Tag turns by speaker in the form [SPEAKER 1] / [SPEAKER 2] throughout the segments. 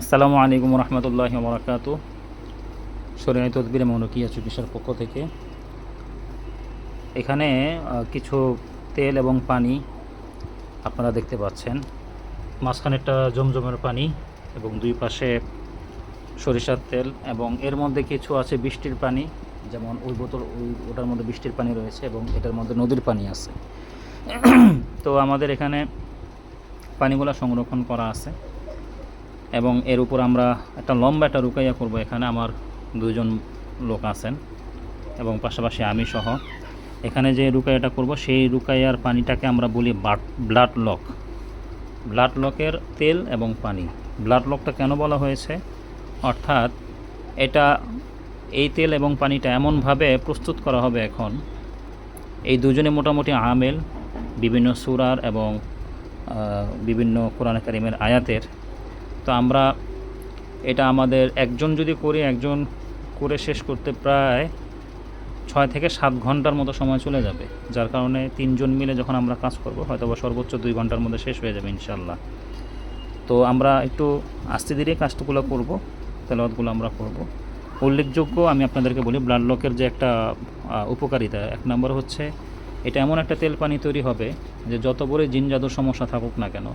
[SPEAKER 1] আসসালামু আলাইকুম রহমতুল্লাহ বরাকাতু সরিয়াই তদবির মৌনকিয়া চিকিৎসার পক্ষ থেকে এখানে কিছু তেল এবং পানি আপনারা দেখতে পাচ্ছেন। মাঝখানেরটা জমজমের পানি এবং দুই পাশে সরিষার তেল এবং এর মধ্যে কিছু আছে বৃষ্টির পানি, যেমন ওই বোতল, ওই, ওটার মধ্যে বৃষ্টির পানি রয়েছে এবং এটার মধ্যে নদীর পানি আছে। তো আমাদের এখানে পানিগুলো সংরক্ষণ করা আছে। এবং এর উপর আমরা একটা লম্বা একটা রুকাইয়া করব। এখানে আমার দুজন লোক আছেন এবং পাশাপাশি আমি সহ। এখানে যে রুকাইয়াটা করব, সেই রুকাইয়ার পানিটাকে আমরা বলি ব্লাড লক। ব্লাড লকের তেল এবং পানি। ব্লাড লকটা কেন বলা হয়েছে? অর্থাৎ এটা, এই তেল এবং পানিটা এমনভাবে প্রস্তুত করা হবে এখন। এই দুজনে মোটামুটি আমেল, বিভিন্ন সুরার এবং বিভিন্ন কোরআন কারিমের আয়াতের। তো আমরা এটা আমাদের একজন যদি করি, একজন করে শেষ করতে প্রায় ছয় থেকে সাত ঘণ্টার মতো সময় চলে যাবে। যার কারণে তিনজন মিলে যখন আমরা কাজ করব হয়তো বা সর্বোচ্চ দুই ঘণ্টার মধ্যে শেষ হয়ে যাবে ইনশাল্লাহ তো আমরা একটু আস্তে ধীরে কাজগুলো করব, তেলাওয়াতগুলো আমরা করব। উল্লেখযোগ্য আমি আপনাদেরকে বলি ব্লাড লকের যে একটা উপকারিতা, এক নম্বর হচ্ছে এটা এমন একটা তেল পানি তৈরি হবে যে যত বড় জিন জাদুর সমস্যা থাকুক না কেন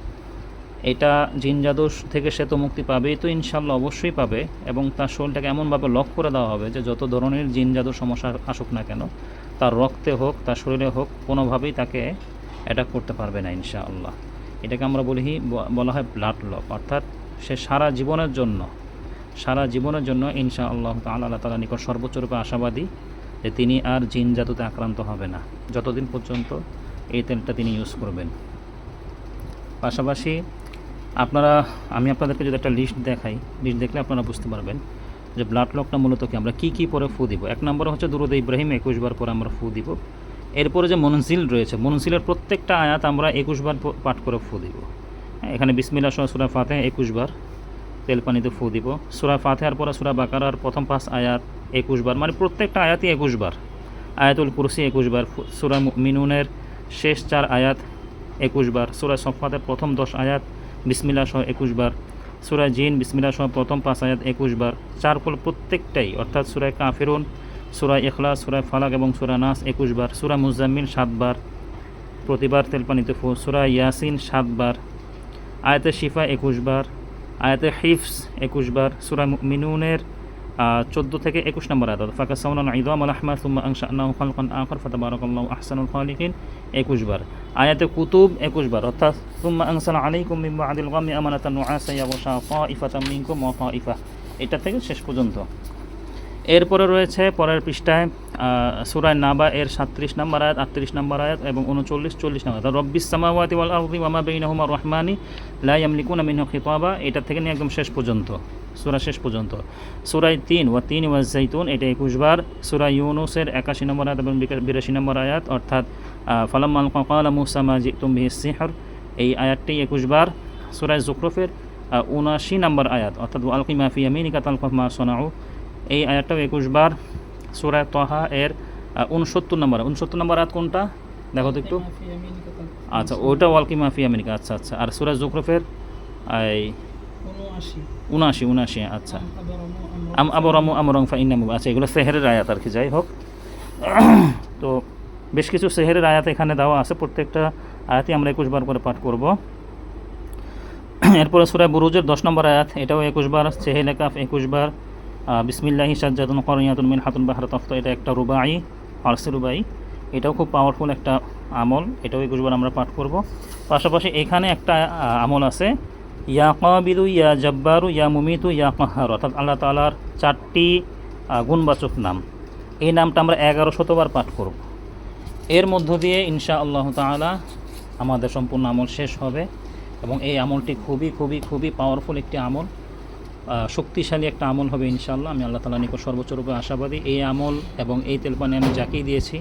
[SPEAKER 1] এটা জিন জাদুর থেকে সে তো মুক্তি পাবেই, তো ইনশাল্লাহ অবশ্যই পাবে এবং তার শরীরটাকে এমনভাবে লক করে দেওয়া হবে যে যত ধরনের জিন জাদুর সমস্যা আসুক না কেন, তার রক্তে হোক, তার শরীরে হোক, কোনোভাবেই তাকে অ্যাটাক করতে পারবে না ইনশাআল্লাহ। এটাকে আমরা বলি বলা হয় ব্লাড লক অর্থাৎ সে সারা জীবনের জন্য, সারা জীবনের জন্য ইনশা আল্লাহ আল্লাহ তালা নিকট সর্বোচ্চ রূপে আশাবাদী যে তিনি আর জিন জাদুতে আক্রান্ত হবে না। যতদিন পর্যন্ত এই তেলটা তিনি ইউজ করবেন। পাশাপাশি আপনারা আমি আপনাদেরকে যদি একটা লিস্ট দেখাই লিস্ট দেখলে আপনারা বুঝতে পারবেন যে ব্লাড লকটা মূলত কি আমরা কী কী পরে ফু দিব। এক নম্বর হচ্ছে দুরুদ ইব্রাহিম একুশ বার পরে আমরা ফু দিব। এরপরে যে মনসিল রয়েছে মনসিলের প্রত্যেকটা আয়াত আমরা একুশ বার পাঠ করে ফু দিব। হ্যাঁ, এখানে বিসমিল্লা সহ সুরা ফাতে একুশ বার তেল পানিতে ফু দিব। সুরা ফাতেহার পরে সুরা বাকারার প্রথম পাঁচ আয়াত একুশ বার মানে প্রত্যেকটা আয়াতই একুশ বার। আয়াতুল কুরসি একুশ বার সুরা মিনুনের শেষ চার আয়াত একুশ বার সুরা সফাতের প্রথম দশ আয়াত বিসমিল্লা সহ একুশ বার। সুরা জিন বিসমিল্লা সহ প্রথম পাঁচ আয়াত একুশ বার। চার ফল প্রত্যেকটাই, অর্থাৎ সুরায় কাফেরুন সুরা এখলা সুরায় ফালাক এবং সুরা নাস একুশ বার। সুরা মুজাম্মিল সাতবার প্রতিবার তেলপানিতে ফু সুরা ইয়াসিন সাতবার আয়াতে শিফা একুশ বার। আয়াতে হিফস একুশ বার। সুরা মিনুনের চোদ্দ থেকে একুশ নম্বর আয়াত। ফাঁকা সাউনান ইদাম আল আহমাদ সুম্মা আংশা আন্নাহু খালকান আখর ফাতাবারাকাল্লাহু আহসানুল খালিকিন, একুশ বার। আয়াতে কুতুব একুশ বার। অর্থাৎ সুম্মা আংসাল আলাইকুম মিন বাদিল গামি আমানাতান নুআসা ইয়াগশা তাইফাতাম মিনকুম ওয়া তাইফা এটা থেকে শেষ পর্যন্ত। এরপরে রয়েছে পরের পৃষ্ঠায় সুরায় নাবা এর সাতত্রিশ নম্বর আয়াত, আটত্রিশ নম্বর আয়াত এবং উনচল্লিশ, চল্লিশ নম্বর আয়াত। রব্বিস সামাওয়াতি ওয়াল আরদি ওয়ামা বাইনাহুমা রহমানি লা ইয়ামলিকুনা মিনহু খিতাবা। এটা থেকে নিয়ে একদম শেষ পর্যন্ত। সুরা শেষ পর্যন্ত। সুরাই তিন ওয়া তিন ওয়া জাইতুন এটা একুশ বার। সুরা ইউনুসের একাশি নম্বর আয়াত এবং বিরাশি নম্বর আয়াত অর্থাৎ ফালাম্মাল কালা মুসা মা জিতুম বিহি সিহর এই আয়াতটি একুশ বার। সুরায় জুকরফের উনাশি নম্বর আয়াত অর্থাৎ আলকি মাফি আমিনিকা তালকফ মা সোনাউ এই আয়াতটাও একুশ বার। সুরায় তহা এর উনসত্তর নম্বর উনসত্তর নম্বর আয়াত কোনটা? দেখো তো একটু। আচ্ছা ওইটা ওয়ালকি মাফি আমেরিকা আচ্ছা আচ্ছা। আর সুরাজ জুকরফের এই উনআশি। উনআশি আচ্ছা। আম আবরমু আমরং ফা ইন্নামু। আচ্ছা এগুলো সেহেরের আয়াত আর কি যাই হোক। তো বেশ কিছু সেহেরের আয়াত এখানে দেওয়া আছে। প্রত্যেকটা আয়াতই আমরা একুশ বার করে পাঠ করব। এরপরে সুরায় বুরুজের দশ নম্বর আয়াত এটাও একুশ বার। সেহেলে কাফ একুশ বার। বিসমিল্লাহি সাজ্জাদুন করিয়াতুন মিন হাতুন বাহার তফত এটা একটা রুবাই ফার্সি রুবাই। এটাও খুব পাওয়ারফুল একটা আমল। এটাও একুশ বার আমরা পাঠ করব। পাশাপাশি এখানে একটা আমল আছে। ইয়া কাবিলু, ইয়া জব্বারু, ইয়া মুমিতু, ইয়া কাহার। অর্থাৎ আল্লাহ তালার চারটি গুণবাচক নাম। এই নামটা আমরা এগারো শতবার পাঠ করব। এর মধ্য দিয়ে ইনশা আল্লাহ তাআলা আমাদের সম্পূর্ণ আমল শেষ হবে এবং এই আমলটি খুবই খুবই খুবই পাওয়ারফুল একটি আমল শক্তিশালী একটা আমল হবে ইনশাআল্লাহ। আমি আল্লাহ তালা নিকট সর্বোচ্চ রূপে আশাবাদী, এই আমল এবং এই তেলপানি আমি যাকেই দিয়েছি,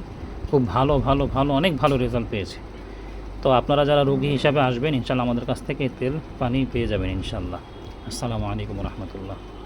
[SPEAKER 1] খুব ভালো ভালো ভালো, অনেক ভালো রেজাল্ট পেয়েছে। তো আপনারা যারা রোগী হিসাবে আসবেন, ইনশাল্লাহ আমাদের কাছ থেকে তেল, পানি পেয়ে যাবেন, ইনশাল্লাহ। আসসালামু আলাইকুম রহমতুল্লাহ।